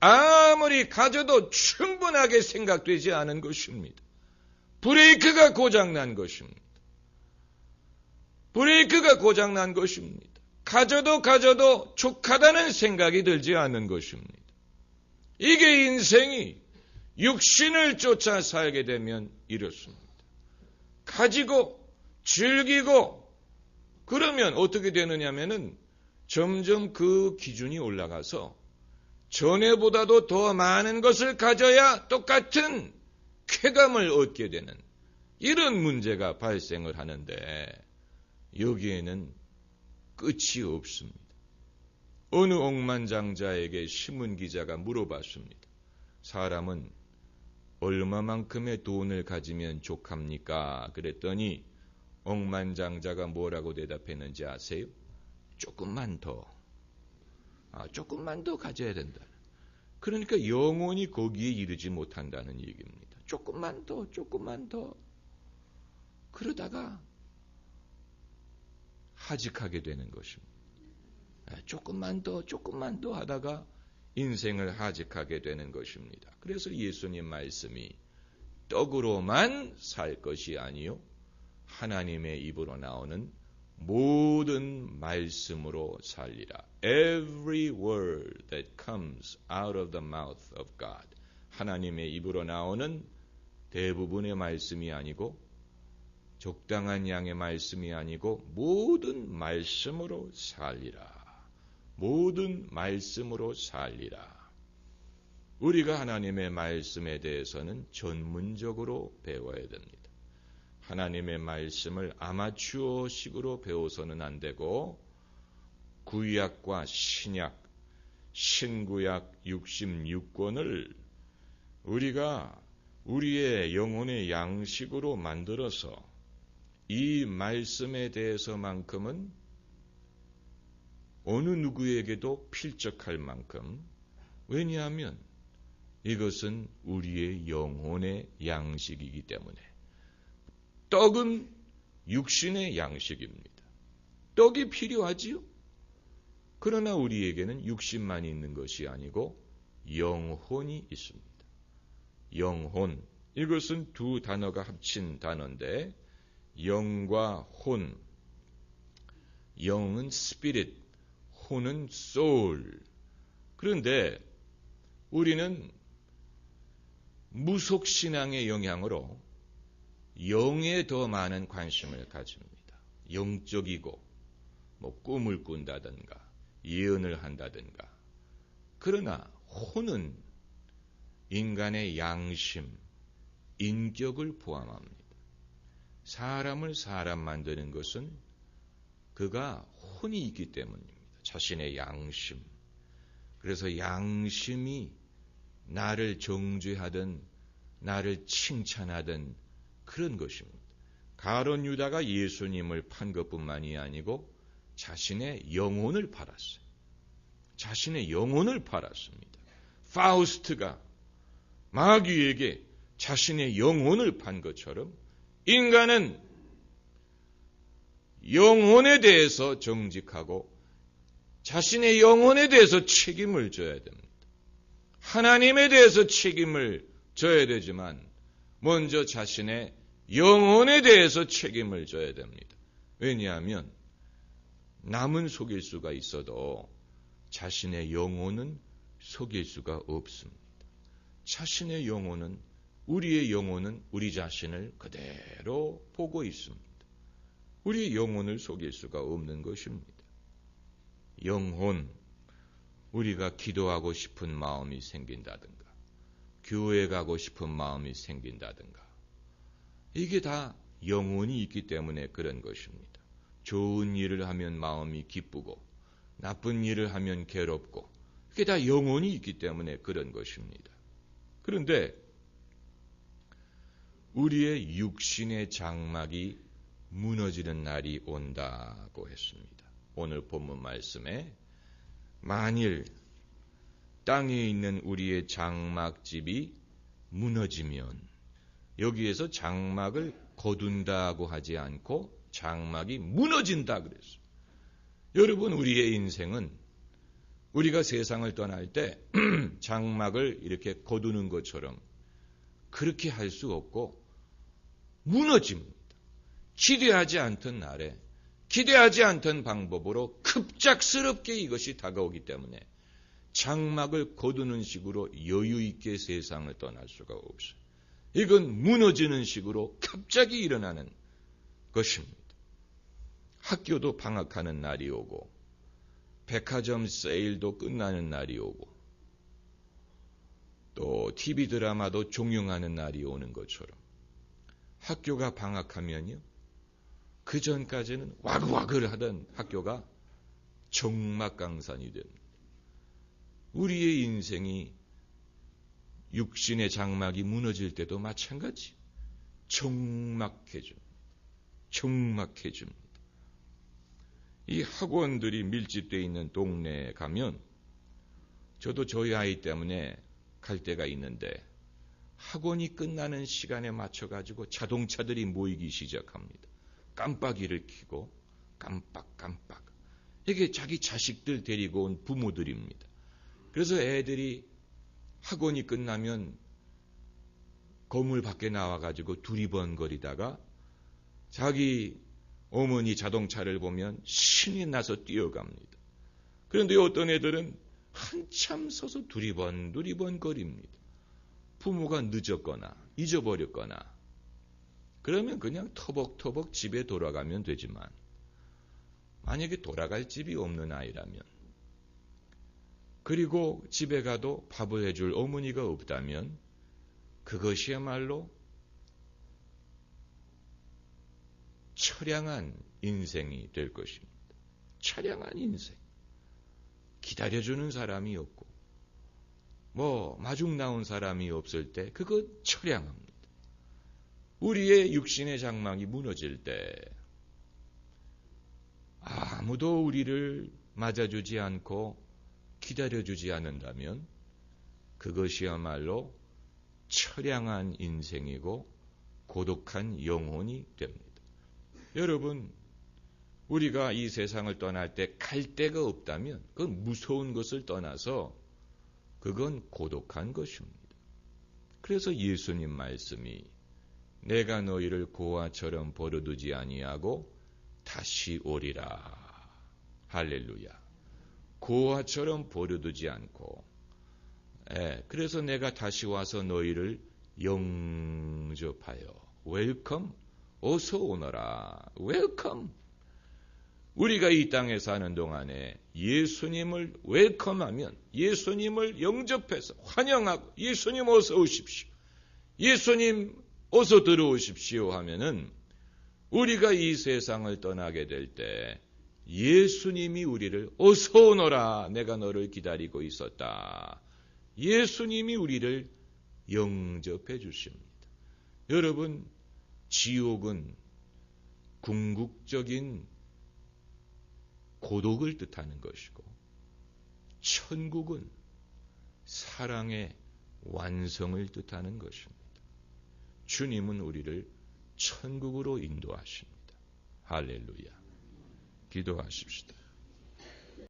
아무리 가져도 충분하게 생각되지 않은 것입니다. 브레이크가 고장난 것입니다. 브레이크가 고장난 것입니다. 가져도 가져도 족하다는 생각이 들지 않는 것입니다. 이게 인생이 육신을 쫓아 살게 되면 이렇습니다. 가지고 즐기고 그러면 어떻게 되느냐면은 점점 그 기준이 올라가서 전에보다도 더 많은 것을 가져야 똑같은 쾌감을 얻게 되는 이런 문제가 발생을 하는데 여기에는 끝이 없습니다. 어느 억만장자에게 신문 기자가 물어봤습니다. 사람은 얼마만큼의 돈을 가지면 족합니까? 그랬더니 억만장자가 뭐라고 대답했는지 아세요? 조금만 더. 아, 조금만 더 가져야 된다. 그러니까 영원히 거기에 이르지 못한다는 얘기입니다. 조금만 더, 조금만 더. 그러다가 하직하게 되는 것입니다. 아, 조금만 더, 조금만 더 하다가 인생을 하직하게 되는 것입니다. 그래서 예수님 말씀이 떡으로만 살 것이 아니요 하나님의 입으로 나오는 모든 말씀으로 살리라. Every word that comes out of the mouth of God. 하나님의 입으로 나오는 대부분의 말씀이 아니고 적당한 양의 말씀이 아니고 모든 말씀으로 살리라. 모든 말씀으로 살리라. 우리가 하나님의 말씀에 대해서는 전문적으로 배워야 됩니다. 하나님의 말씀을 아마추어식으로 배워서는 안 되고 구약과 신약, 신구약 66권을 우리가 우리의 영혼의 양식으로 만들어서 이 말씀에 대해서만큼은 어느 누구에게도 필적할 만큼 왜냐하면 이것은 우리의 영혼의 양식이기 때문에 떡은 육신의 양식입니다. 떡이 필요하지요? 그러나 우리에게는 육신만 있는 것이 아니고 영혼이 있습니다. 영혼. 이것은 두 단어가 합친 단어인데 영과 혼. 영은 스피릿, 혼은 소울. 그런데 우리는 무속신앙의 영향으로 영에 더 많은 관심을 가집니다. 영적이고 뭐 꿈을 꾼다든가 예언을 한다든가 그러나 혼은 인간의 양심, 인격을 포함합니다. 사람을 사람 만드는 것은 그가 혼이 있기 때문입니다. 자신의 양심. 그래서 양심이 나를 정죄하든 나를 칭찬하든 그런 것입니다. 가론 유다가 예수님을 판 것뿐만이 아니고 자신의 영혼을 팔았어요. 자신의 영혼을 팔았습니다. 파우스트가 마귀에게 자신의 영혼을 판 것처럼 인간은 영혼에 대해서 정직하고 자신의 영혼에 대해서 책임을 져야 됩니다. 하나님에 대해서 책임을 져야 되지만 먼저 자신의 영혼에 대해서 책임을 져야 됩니다. 왜냐하면 남은 속일 수가 있어도 자신의 영혼은 속일 수가 없습니다. 자신의 영혼은 우리의 영혼은 우리 자신을 그대로 보고 있습니다. 우리의 영혼을 속일 수가 없는 것입니다. 영혼, 우리가 기도하고 싶은 마음이 생긴다든가, 교회 가고 싶은 마음이 생긴다든가, 이게 다 영혼이 있기 때문에 그런 것입니다. 좋은 일을 하면 마음이 기쁘고, 나쁜 일을 하면 괴롭고, 그게 다 영혼이 있기 때문에 그런 것입니다. 그런데 우리의 육신의 장막이 무너지는 날이 온다고 했습니다. 오늘 본문 말씀에 만일 땅에 있는 우리의 장막집이 무너지면 여기에서 장막을 거둔다고 하지 않고 장막이 무너진다 그랬어요. 여러분 우리의 인생은 우리가 세상을 떠날 때 장막을 이렇게 거두는 것처럼 그렇게 할 수 없고 무너집니다. 기대하지 않던 날에 기대하지 않던 방법으로 급작스럽게 이것이 다가오기 때문에 장막을 거두는 식으로 여유 있게 세상을 떠날 수가 없어요. 이건 무너지는 식으로 갑자기 일어나는 것입니다. 학교도 방학하는 날이 오고 백화점 세일도 끝나는 날이 오고 또 TV 드라마도 종영하는 날이 오는 것처럼 학교가 방학하면요. 그 전까지는 와글와글 하던 학교가 정막강산이 됩니다. 우리의 인생이 육신의 장막이 무너질 때도 마찬가지. 정막해집니다. 정막해집니다. 이 학원들이 밀집되어 있는 동네에 가면 저도 저희 아이 때문에 갈 때가 있는데 학원이 끝나는 시간에 맞춰가지고 자동차들이 모이기 시작합니다. 깜빡이를 켜고 깜빡깜빡. 이게 자기 자식들 데리고 온 부모들입니다. 그래서 애들이 학원이 끝나면 건물 밖에 나와가지고 두리번거리다가 자기 어머니 자동차를 보면 신이 나서 뛰어갑니다. 그런데 어떤 애들은 한참 서서 두리번 두리번 거립니다. 부모가 늦었거나 잊어버렸거나 그러면 그냥 터벅터벅 집에 돌아가면 되지만 만약에 돌아갈 집이 없는 아이라면 그리고 집에 가도 밥을 해줄 어머니가 없다면 그것이야말로 처량한 인생이 될 것입니다. 처량한 인생. 기다려주는 사람이 없고, 뭐, 마중 나온 사람이 없을 때, 그거 처량합니다. 우리의 육신의 장막이 무너질 때, 아무도 우리를 맞아주지 않고 기다려주지 않는다면, 그것이야말로 처량한 인생이고 고독한 영혼이 됩니다. 여러분, 우리가 이 세상을 떠날 때 갈 데가 없다면 그건 무서운 것을 떠나서 그건 고독한 것입니다. 그래서 예수님 말씀이 내가 너희를 고아처럼 버려두지 아니하고 다시 오리라. 할렐루야. 고아처럼 버려두지 않고 예, 그래서 내가 다시 와서 너희를 영접하여 웰컴 어서 오너라. 웰컴. 우리가 이 땅에 사는 동안에 예수님을 웰컴하면 예수님을 영접해서 환영하고 예수님 어서 오십시오. 예수님 어서 들어오십시오 하면은 우리가 이 세상을 떠나게 될 때 예수님이 우리를 어서 오너라. 내가 너를 기다리고 있었다. 예수님이 우리를 영접해 주십니다. 여러분, 지옥은 궁극적인 고독을 뜻하는 것이고, 천국은 사랑의 완성을 뜻하는 것입니다. 주님은 우리를 천국으로 인도하십니다. 할렐루야. 기도하십시다.